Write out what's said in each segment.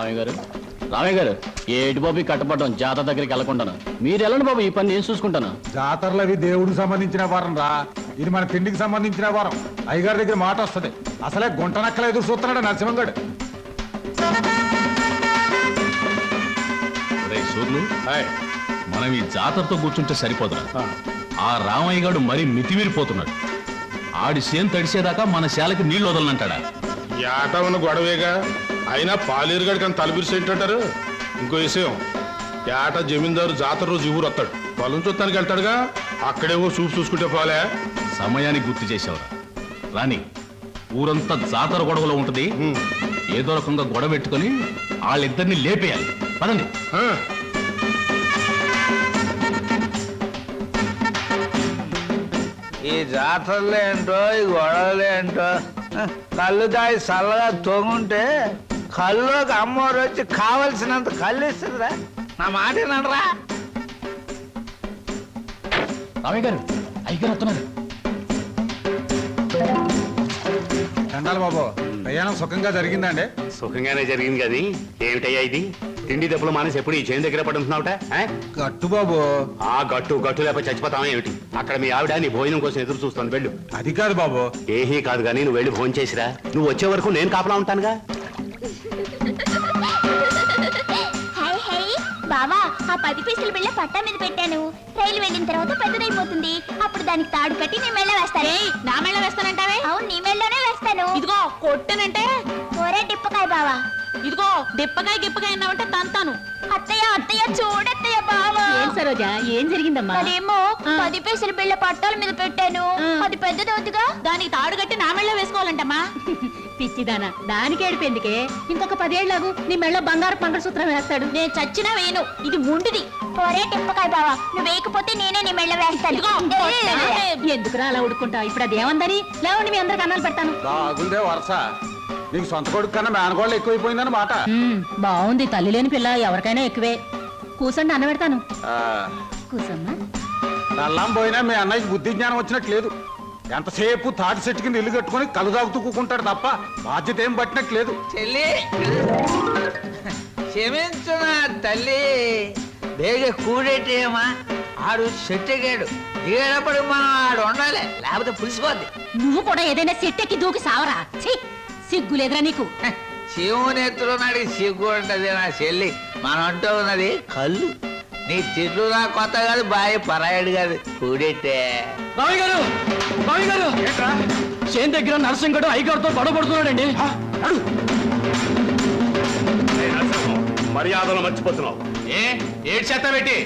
రామయ్య గారు? రామయ్య గారు ఏటి బాబు ఈ కట్టపడడం జాతర దగ్గరికి వెళ్ళకుండాను? మీరు వెళ్ళండి బాబు ఈ పని నేను చూసుకుంటాను? జాతరలు అవి దేవుడికి సంబంధించిన వారం రా. ఇది మన తిండికి సంబంధించిన వారం. అయ్యగారి దగ్గర మాట వస్తది. అసలే గుంట నక్కలు ఎదురు చూస్తున్నాడు నరసింహంగడు. సూర్లు. మనం ఈ జాతరతో కూర్చుంటే సరిపోదురా. ఆ. రామయ్య గారు మరీ మితిమీరిపోతున్నాడు. ఆడి సేను తడిసేదాకా మన శాలకి నీళ్ళు వదలనంటాడా? ఉన్న గొడవేగా? అయినా పాలేరుగాడికి అంత తలపిరిసేంటారు ఇంకో విషయం ఏట జమీందారు జాతర రోజు ఊరు వస్తాడు. పొలం చూస్తానికి వెళ్తాడుగా? అక్కడేవో చూపు చూసుకుంటే పోలే. సమయానికి గుర్తు చేసావురా రాని ఊరంతా జాతర గొడవలో ఉంటది. ఏదో రకంగా గొడవ పెట్టుకొని వాళ్ళిద్దరిని లేపేయాలి. పదండి. ఈ జాతరలు ఏంటో ఈ గొడవలు ఏంటో హ, కళ్ళు దాయి చల్లగా తొంగుంటే కళ్ళుకి అమ్మవారు వచ్చి కావలసినంత కళ్ళు ఇస్తుందిరా. నా మాట వినరా రామయ్య గారు అయ్యగారు వస్తున్నారు. చండాలి బాబు ప్రయాణం సుఖంగా జరిగిందండి. సుఖంగానే జరిగింది కానీ ఏమిటయ్యా ఇది? తిండి దెబ్బలు మానేసి ఎప్పుడు ఈ చేను దగ్గర పడుతున్నావుట గట్టు బాబు. ఆ గట్టు గట్టు లేకపోతే చచ్చిపోతావా ఏమిటి? అక్కడ మీ ఆవిడ నీ భోజనం కోసం ఎదురు చూస్తుంది వెళ్ళు. అది కాదు బాబు. ఏహీ కాదు కానీ నువ్వు వెళ్ళి భోజనం చేసిరా నువ్వు వచ్చే వరకు నేను కాపలా ఉంటానుగా. High high. బావా ఆ పది పైసలు బిళ్ళ పట్టా మీద పెట్టాను. రైలు వెళ్ళిన తర్వాత పెద్దదైపోతుంది. అప్పుడు దానికి తాడు కట్టి నీ మెళ్ళ వేస్తాను. నా మెళ్ళ వేస్తానంటావే? అవును నీ మెళ్ళలోనే వేస్తాను. ఇదిగో కొట్టనంటే? ఒరే డిప్పకాయ బావా. ఇదిగో దెప్పకాయ గిప్పకాయ అన్నావంటే తంతాను. అత్తయ్య అత్తయ్య చూడత్తయ్య బావా. ఏం సరోజా ఏం జరిగిందమ్మా? ఆ. పది పైసలు బిళ్ళ పట్టాల మీద పెట్టాను. అది పెద్దదవుతుగా దానికి తాడు కట్టి నా మెళ్ళ వేసుకోవాలంటమ్మా. పిచ్చిదానా. దానికి ఏడిపోయిందికే ఇంకొక పదేళ్ళకు నీ మెళ్ళ బంగారు మంగళసూత్రం వేస్తాడు. నేను చచ్చినా వేయను. ఇది ముండిది ఒరే డిప్పకాయ బావా నువ్వు వేయకపోతే నేనే నీ మెళ్ళ వేస్తాను. ఎందుకురా అలా ఉడుకుంటావు ఇప్పుడు అది ఏమందని? లేవండి మీ అందరికి అన్నాలు పెడతాను. బాగుందే వరస. నీకు సొంత కొడుకు కన్నా మేనగోళ్ళు ఎక్కువైపోయిందని మాట. బాగుంది. తల్లి లేని పిల్ల ఎవరికైనా ఎక్కువే. కూసండి అన్న పెడతాను. ఆ, కూసమ్మా. నల్లాం పోయినా మీ అన్నయ్యకి బుద్ధి జ్ఞానం వచ్చినట్టు లేదు. ఎంతసేపు తాటి చెట్టు కింద ఇల్లు కట్టుకొని కలు తాగుతూ కూకుంటాడు తప్ప బాధ్యత ఏం పట్టినట్టు లేదు. చెల్లి! క్షమించు నా తల్లి! బేగ కూడేటేమా? ఆడు చెట్టెగాడు. దిగేటప్పుడు మనం ఆడు ఉండాలి. లేకపోతే పులిసిపోద్ది. నువ్వు కూడా ఏదైనా సెట్టెక్కి దూకి సావరా? సిగ్గులేదురా నీకు. శివుని ఎత్తులో నాడి సిగ్గు ఉంటది నా చెల్లి. మనం అంటూ ఉన్నది కళ్ళు. నీ తిట్లు నా కొత్త కాదు బాయ్ పరాయడు కాదు. కూడెట్టే రామయ్య గారు రామయ్య గారు. చేను దగ్గర నరసింహగడు అయ్యగారితో గొడవ పడుతున్నాడండి. మర్యాదలు మర్చిపోతున్నావు. ఏ? ఏడు చేత పెట్టి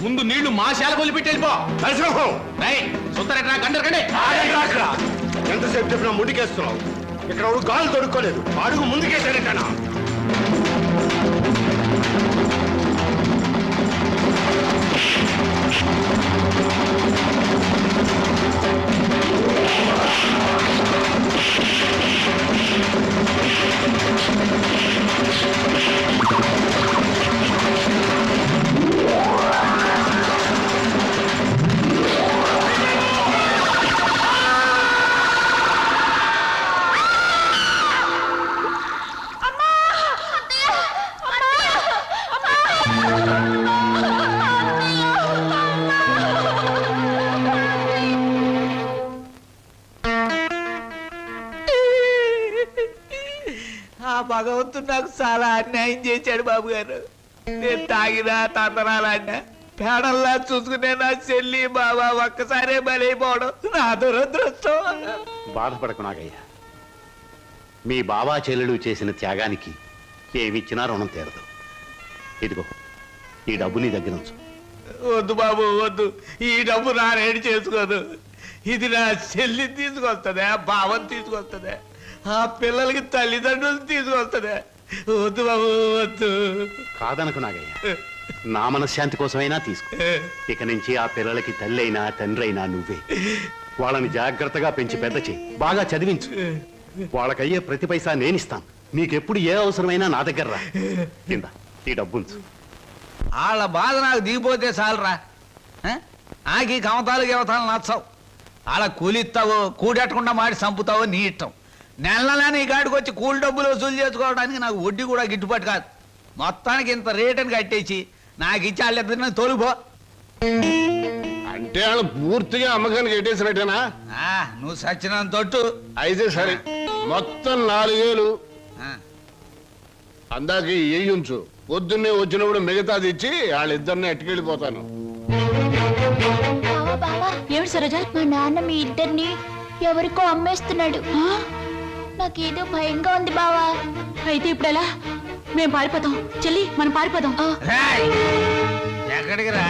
ముందు నీళ్ళు మా శాల కొలిపెట్టి వెళ్ళిపో. నరసింహం! రై సుత్తరెట్రా రాకురా. ఎంతసేపు చెప్పినా ముందుకేస్తున్నావు. ఇక్కడ గాలు దొరుకోలేదు అడుగు ముందుకేసాడేటానా? ఆ భగవంతుడు నాకు చాలా అన్యాయం చేశాడు బాబు గారు. నేను తాగినా తందనాలన్నా పేడల్లా చూసుకునే నా చెల్లి బాబా ఒక్కసారే బలైపోవడం నా దురదృష్టం. బాధపడకు నాగయ్య. మీ బాబా చెల్లెలు చేసిన త్యాగానికి ఏమిచ్చినా రుణం తీరదు. ఇదిగో ఈ డబ్బు నీ దగ్గర ఉంచు. వద్దు బాబు వద్దు. ఈ డబ్బు నా రేడి చేసుకోదు ఇది నా చెల్లి తీసుకొస్తుందా బావని తీసుకొస్తుందా. ఆ పిల్లలకి తల్లిదండ్రులు తీసుకొస్తుందా. వద్దు బాబు వద్దు. కాదనకు నాగయ్య. నా మనశ్శాంతి కోసమైనా తీసుకో. ఇక నుంచి ఆ పిల్లలకి తల్లి అయినా తండ్రి అయినా నువ్వే. వాళ్ళని జాగ్రత్తగా పెంచి పెద్ద చేయి. బాగా చదివించు. వాళ్ళకయ్యే ప్రతి పైసా నేనిస్తాను. నీకెప్పుడు ఏ అవసరమైనా నా దగ్గర రా. కింద ఈ డబ్బుంచు. వాళ్ళ బాధ నాకు దిగిపోతే చాలరా. ఈ కమతాలు గవతాలు నచ్చవు. వాళ్ళ కూలిస్తావు కూడెట్టకుండా మాడి చంపుతావో నీ ఇష్టం. నెల నెల నీ కాడికి వచ్చి కూలి డబ్బులు వసూలు చేసుకోవడానికి నాకు వడ్డీ కూడా గిట్టుబాటు కాదు. మొత్తానికి ఇంత రేటుని కట్టేసి నాకు ఇచ్చి వాళ్ళిద్దరిని తోలుపో అంటే వాళ్ళు పూర్తిగా అమ్మకానికి ఎట్టేసినట్టేనా? ఆ, నువ్వు సచ్చినంత తొట్టు. అయితే సరే మొత్తం నాలుగేలు ఆ, అందాక ఉంచు. పొద్దున్నే వచ్చినప్పుడు మిగతాది ఇచ్చి వాళ్ళిద్దరిని ఎట్టుకెళ్ళిపోతాను. బావా బావా. ఏమిటి సరోజ? మా నాన్న మీ ఇద్దరిని ఎవరికో అమ్మేస్తున్నాడు. నాకేదో భయంగా ఉంది బావా అయితే ఇప్పుడు ఎలా మేము పారిపోతాం చెల్లి మనం పారిపోదాం రేయ్! ఎక్కడికి రా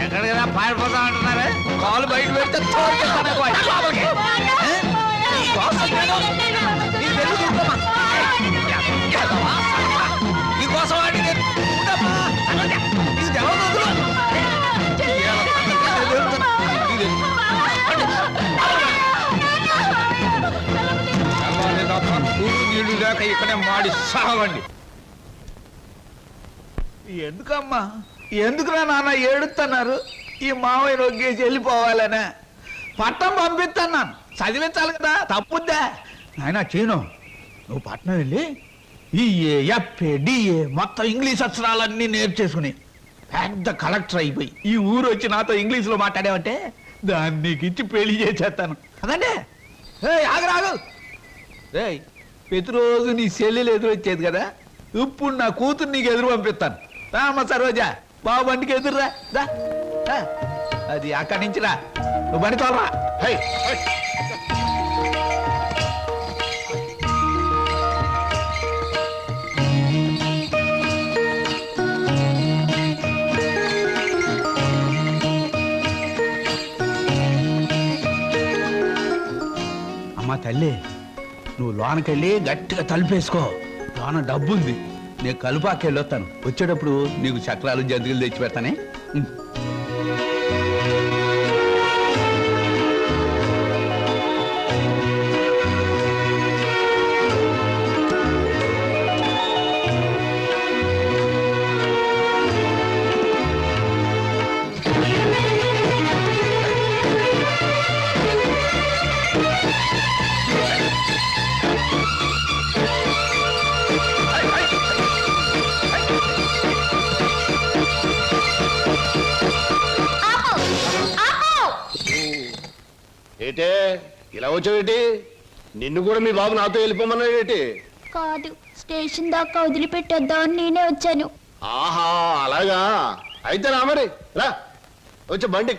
ఎక్కడికి రా పారిపోతాం అంటున్నారు కాలు బయట పెడితే ఎక్కువ. లోపలికి. ఏ? వాడి సావండి. ఎందుకమ్మా? ఎందుకురా నాన్న ఏడుతున్నారు ఈ మావయ్య నొగ్గేసి వెళ్ళిపోవాలనే. పట్టం పంపిస్తున్నాను చదివించాలి కదా తప్పుద్దా? నాయన చీను. నువ్వు పట్నం వెళ్ళి E A F A D A మొత్తం ఇంగ్లీష్ అక్షరాలన్నీ నేర్చేసుకుని పెద్ద కలెక్టర్ అయిపోయి ఈ ఊరు వచ్చి నాతో ఇంగ్లీష్లో మాట్లాడావంటే దాన్ని నీకు ఇచ్చి పెళ్ళి చేసేస్తాను. అదండి. ఏ ఆగరాగు రే ప్రతిరోజు నీ సెల్లెలు ఎదురు వచ్చేది కదా? ఇప్పుడు నా కూతురు నీకు ఎదురు పంపిస్తాను. రామ్మ సరోజా బాబు బండికి ఎదురురా. అది అక్కడి నుంచి రా. నువ్వు బండి తోలరా. హై. అమ్మా తల్లి నువ్వు లోనకెళ్ళి గట్టిగా తలుపేసుకో. లోన డబ్బు ఉంది నేను కలుపాకెళ్ళొస్తాను వచ్చేటప్పుడు నీకు చక్రాలు జంతికలు తెచ్చి పెడతానే. ఏటే? ఇలా వచ్చావేటి నిన్ను కూడా మీ బాబు నాతో వెళ్ళిపోమన్నాడేటి కాదు స్టేషన్ దాకా వదిలిపెట్టొద్దామని నేనే వచ్చాను. ఆహా అలాగా? అయితే రా మరి రా. వచ్చే బండి.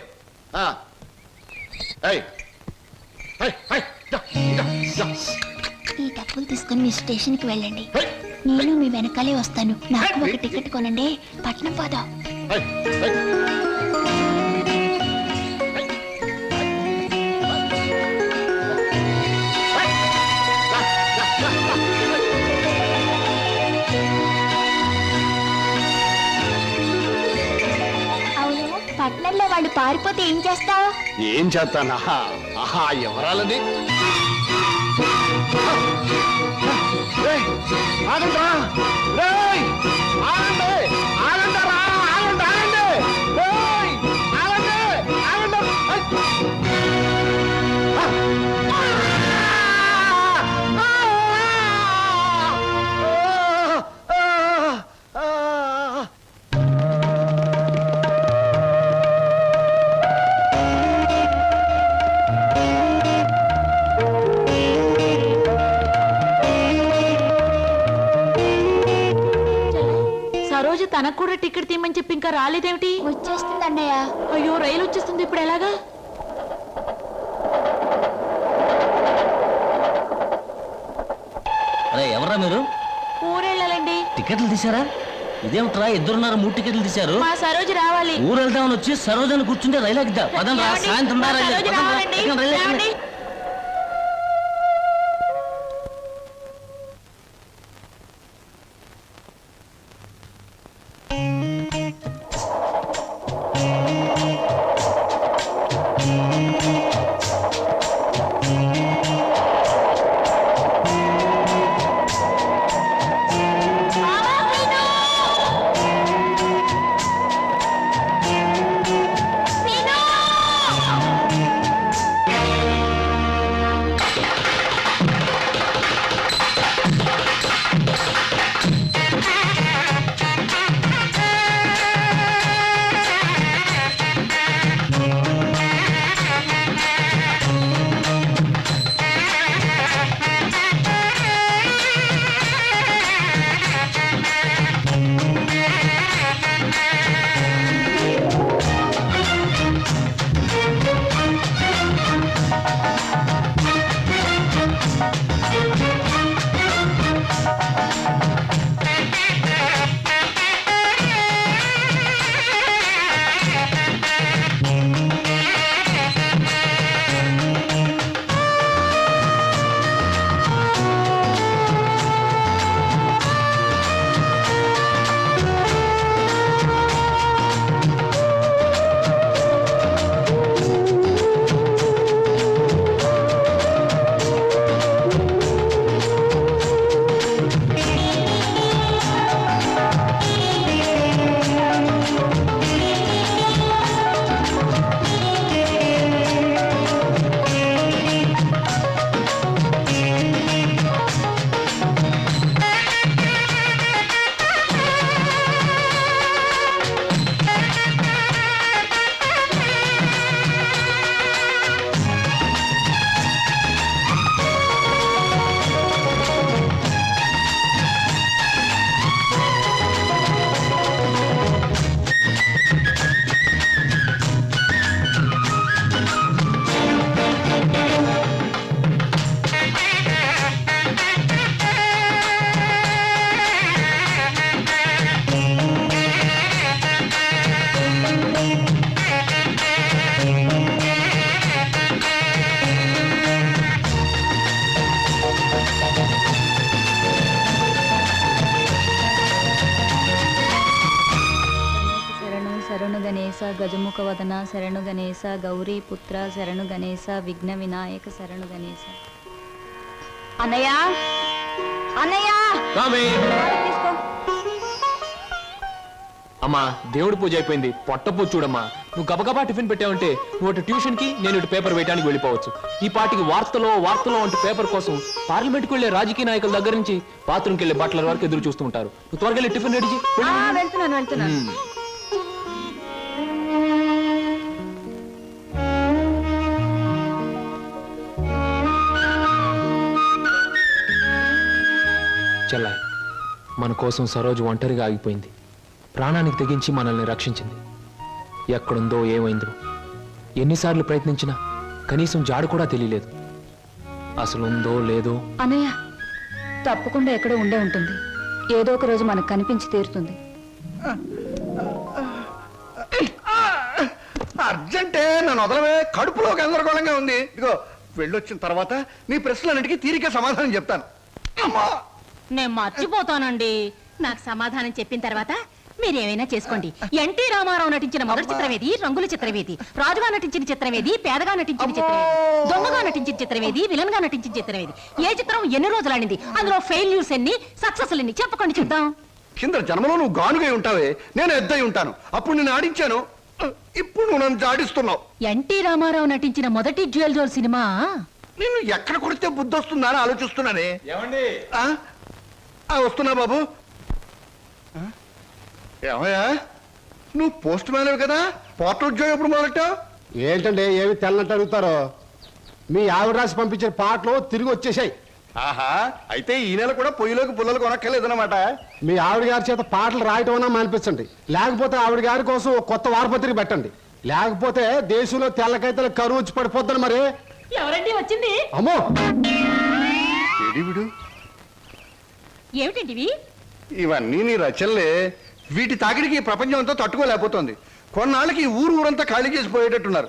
ఆ. ఏయ్. ఏయ్, ఏయ్, దా, దా, దా. ఈ డబ్బులు తీసుకుని మీ స్టేషన్కి వెళ్ళండి. ఏయ్, నేను మీ వెనకాలే వస్తాను. నాకు ఒక టికెట్ కొనండి. పట్నం పోదాం. ఏయ్, ఏయ్. వాళ్ళు పారిపోతే ఏం చేస్తావు? ఏం చేస్తానా? ఆహా ఎవరాలది తనకు కూడా టికెట్ తీయమని చెప్పి ఇంకా రాలేదేమిటి? వచ్చేస్తుంది అన్నయ్య. అయ్యో రైలు వచ్చేస్తుంది ఇప్పుడు ఎలాగా? అరే ఎవరా మీరు? ఊరెళ్ళాలండి. టికెట్లు తీశారా? ఇదేమిట్రా ఇద్దరున్నారు మూడు టికెట్లు తీశారు? మా సరోజ రావాలి. ఊరు వెళ్దామని వచ్చి సరోజని కూర్చుంటే రైలు ఎక్కుదా పదండి రా? సాయంత్రం రా రైలు. రా. ఎక్కండి, రైలు ఎక్కండి. గజముఖ వదన శరణు గణేశ గౌరీ పుత్ర శరణు గణేశ విఘ్న వినాయక శరణు గణేశ. అన్నయ్య! అన్నయ్య! తీసుకో. అమ్మా దేవుడి పూజ అయిపోయింది. పొట్ట పూజ చూడమ్మా. నువ్వు గబగబా టిఫిన్ పెట్టావంటే నువ్వు అటు ట్యూషన్కి నేను ఇటు పేపర్ వేయడానికి వెళ్ళిపోవచ్చు. ఈ పాటికి వార్తలో వార్తలో అంటూ పేపర్ కోసం పార్లమెంట్కి వెళ్ళే రాజకీయ నాయకుల దగ్గర నుంచి బాత్రూమ్కి వెళ్ళే బట్టల వరకు ఎదురు చూస్తూ ఉంటారు. నువ్వు త్వరగా వెళ్ళి టిఫిన్ రెడీ వెళ్తున్నాను మన కోసం సరోజు ఒంటరిగా ఆగిపోయింది. ప్రాణానికి తెగించి మనల్ని రక్షించింది. ఎక్కడుందో ఏమైందో ఎన్నిసార్లు ప్రయత్నించినా కనీసం జాడు కూడా తెలియలేదు. అసలు ఉందో లేదో? అన్నయ్య తప్పకుండా ఎక్కడో ఉండే ఉంటుంది. ఏదో ఒక రోజు మనకు కనిపించి తీరుతుంది. అర్జెంటే నన్ను వదలవే. కడుపులో గందరగోళంగా ఉంది. ఇదిగో వెళ్ళొచ్చిన తర్వాత నీ ప్రశ్నలన్నిటికీ తీరిక సమాధానం చెప్తాను. అమ్మా! నేను మర్చిపోతానండి. నాకు సమాధానం చెప్పిన తర్వాత మీరేమైనా చేసుకోండి. ఎన్టీ రామారావు నటించిన మొదటి చిత్రం ఏది రంగుల చిత్రం ఏది రాజుగా నటించిన చిత్రం ఏది పేదగా నటించిన చిత్రం ఏది దొంగగా నటించిన చిత్రం ఏది విలన్గా నటించిన చిత్రం ఏది ఏ చిత్రం ఎన్ని రోజులు ఆడింది? అందులో ఫెయిల్యూర్స్ ఎన్ని? సక్సెస్ ఎన్ని? చెప్పకండి చూద్దాం. కింద జన్మలో నువ్వు గానుగై ఉంటావే. నేను ఎద్దై ఉంటాను. అప్పుడు నేను ఆడించాను. ఇప్పుడు నువ్వు నన్ను జాడిస్తున్నావు. ఎన్టీ రామారావు నటించిన మొదటి జ్యువెల్ జోల్ సినిమా? నిన్ను ఎక్కడ కొడితే బుద్ధి వస్తుందా అని ఆలోచిస్తున్నానే. ఏమండి? వస్తున్నా బాబు? ఏమయ్యా? నువ్వు పోస్ట్ మ్యాన్ కదా? పోర్ట్ ఉద్యోగం ఎప్పుడు మొదలెట్టావు? ఏంటంటే ఏమి తెల్లనట్టు అడుగుతారో? మీ ఆవిడ రాసి పంపించిన పాటలు తిరిగి వచ్చేసాయి. ఆహా అయితే ఈ నెల కూడా పొయ్యిలోకి పుల్లలు కొనక్కర్లేదన్నమాట. మీ ఆవిడ గారి చేత పాటలు రాయటం అన్నా మానిపించండి. లేకపోతే ఆవిడ గారి కోసం ఒక కొత్త వారపత్రిక పెట్టండి. లేకపోతే దేశంలో తెల్లకైతే కరువు వచ్చి పడిపోద్దని మరి. ఎవరండి వచ్చింది? అమ్మో! విడు? ఏమిటండి ఇవన్నీ నీ రచనలే. వీటి తాకిడికి ఈ ప్రపంచం అంతా తట్టుకోలేకపోతుంది. కొన్నాళ్ళకి ఈ ఊరు ఊరంతా ఖాళీ చేసి పోయేటట్టున్నారు.